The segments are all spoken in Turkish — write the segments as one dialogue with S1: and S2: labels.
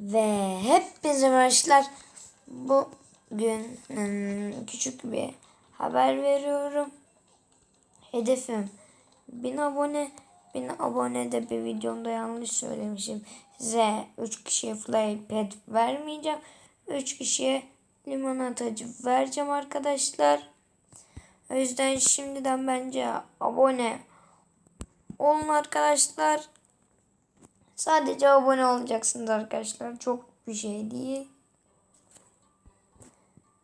S1: Ve hepinize arkadaşlar bugün küçük bir haber veriyorum. Hedefim 1000 abone. 1000 abone de bir videomda yanlış söylemişim. Size 3 kişiye fly pet vermeyeceğim. 3 kişiye limonatacı vereceğim arkadaşlar. O yüzden şimdiden bence abone olun arkadaşlar. Sadece abone olacaksınız arkadaşlar. Çok bir şey değil.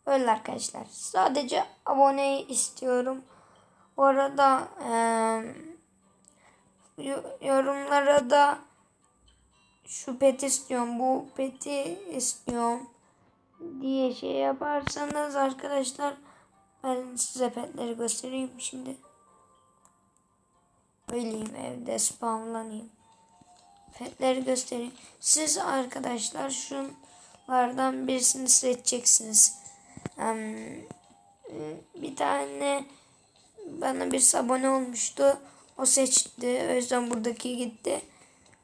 S1: Öyle arkadaşlar. Sadece aboneyi istiyorum. Bu arada yo- yorumlara da şu peti istiyorum, bu peti istiyorum diye şey yaparsanız arkadaşlar ben size petleri göstereyim şimdi. Öleyim evde spamlanayım. Petleri göstereyim. Siz arkadaşlar şunlardan birisini seçeceksiniz. Bir tane bana bir abone olmuştu. O seçti. O yüzden buradaki gitti.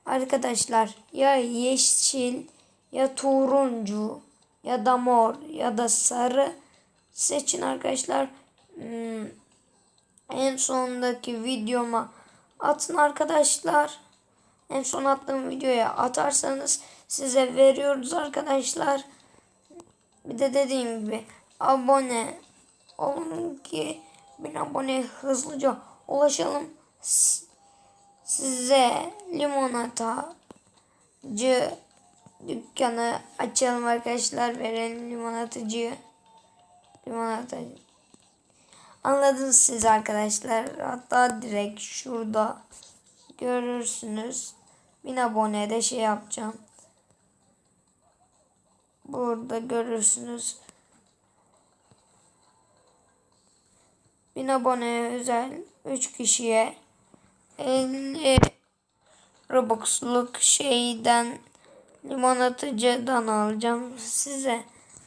S1: Arkadaşlar ya yeşil ya turuncu ya da mor ya da sarı seçin arkadaşlar. Hmm, en sondaki videoma atın arkadaşlar. En son attığım videoya atarsanız size veriyoruz arkadaşlar. Bir de dediğim gibi abone olun ki bin abone hızlıca ulaşalım. Size limonatacı dükkanı açalım arkadaşlar. Verelim limonatacıyı. Limonatacı. Anladınız siz arkadaşlar. Hatta direkt şurada görürsünüz. Bin abonede şey yapacağım. Burada görürsünüz. Bin abone özel 3 kişiye 50 Robux'luk şeyden limonatıcıdan alacağım size.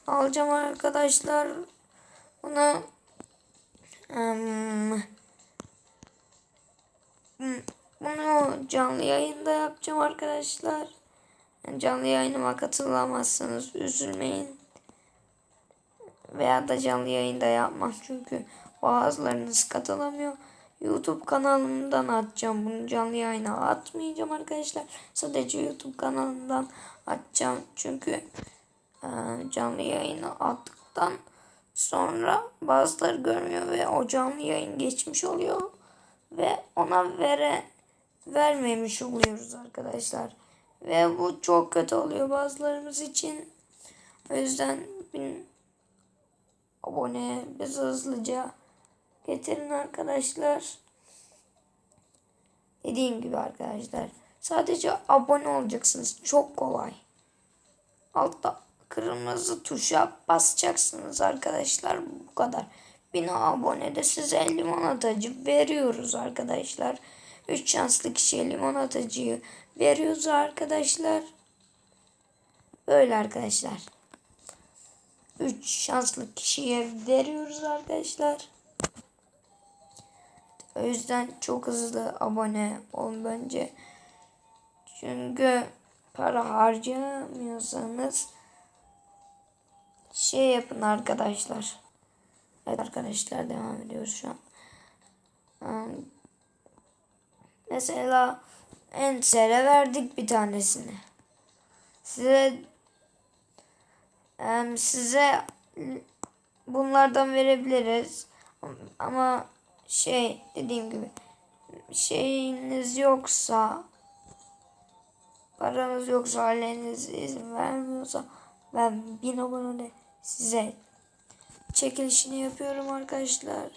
S1: Alacağım arkadaşlar. Bunu em, bunu canlı yayında yapacağım arkadaşlar. Canlı yayınıma katılamazsanız üzülmeyin. Veya da canlı yayında yapmam çünkü bazılarınız katılamıyor. YouTube kanalımdan atacağım bunu canlı yayına atmayacağım arkadaşlar. Sadece YouTube kanalımdan atacağım çünkü e, canlı yayına attıktan sonra bazıları görmüyor ve o canlı yayın geçmiş oluyor ve ona vere vermemiş oluyoruz arkadaşlar. Ve bu çok kötü oluyor bazılarımız için. O yüzden bin abone biz hızlıca getirin arkadaşlar. Dediğim gibi arkadaşlar. Sadece abone olacaksınız. Çok kolay. Altta kırmızı tuşa basacaksınız arkadaşlar. Bu kadar. Bin abone de size limonatacı veriyoruz arkadaşlar. 3 şanslı kişiye limonatacıyı veriyoruz arkadaşlar. Böyle arkadaşlar. 3 şanslı kişiye veriyoruz arkadaşlar. O yüzden çok hızlı abone olun bence. Çünkü para harcamıyorsanız şey yapın arkadaşlar. Evet arkadaşlar devam ediyoruz şu an. Mesela Enser'e verdik bir tanesini. Size size bunlardan verebiliriz. Ama şey dediğim gibi şeyiniz yoksa paranız yoksa aileniz izin vermiyorsa ben bin abone size çekilişini yapıyorum arkadaşlar.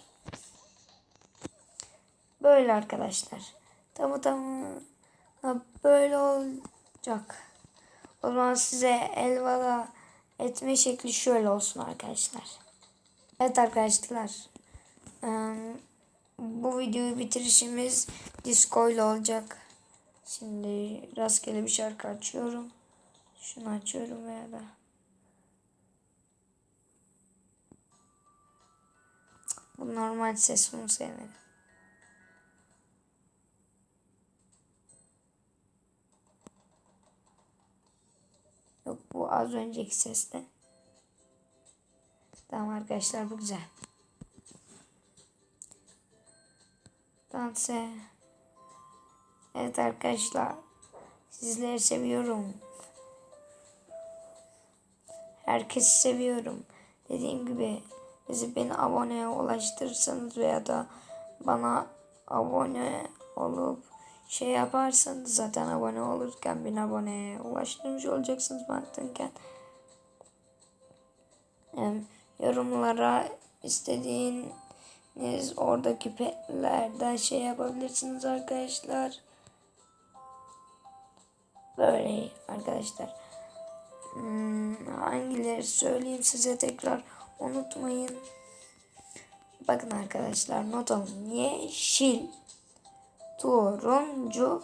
S1: Böyle arkadaşlar. Tamı tamı böyle olacak. O zaman size elvada etme şekli şöyle olsun arkadaşlar. Evet arkadaşlar. Bu videoyu bitirişimiz disco ile olacak. Şimdi rastgele bir şarkı açıyorum. Şunu açıyorum veya da. Bu normal ses bunu sevmedim. Yok bu az önceki seste. Tamam arkadaşlar bu güzel. Danse. Evet arkadaşlar. Sizleri seviyorum. Herkesi seviyorum. Dediğim gibi bizi beni aboneye ulaştırırsanız veya da bana abone olup şey yaparsanız zaten abone olurken bin aboneye ulaştırmış olacaksınız baktınken. Em, yorumlara istediğiniz oradaki petlerden şey yapabilirsiniz arkadaşlar. Böyle arkadaşlar. Hmm, hangileri söyleyeyim size tekrar unutmayın. Bakın arkadaşlar not alın. Yeşil, turuncu,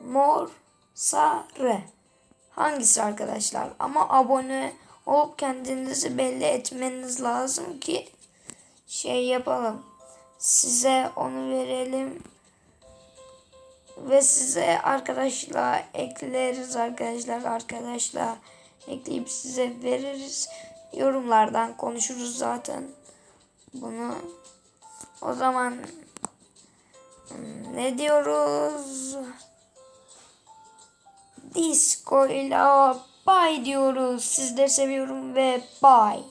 S1: mor, sarı. Hangisi arkadaşlar? Ama abone olup kendinizi belli etmeniz lazım ki şey yapalım. Size onu verelim. Ve size arkadaşla ekleriz arkadaşlar. Arkadaşla ekleyip size veririz. Yorumlardan konuşuruz zaten. Bunu o zaman ne diyoruz? Disco ile bye diyoruz. Sizleri seviyorum ve bye.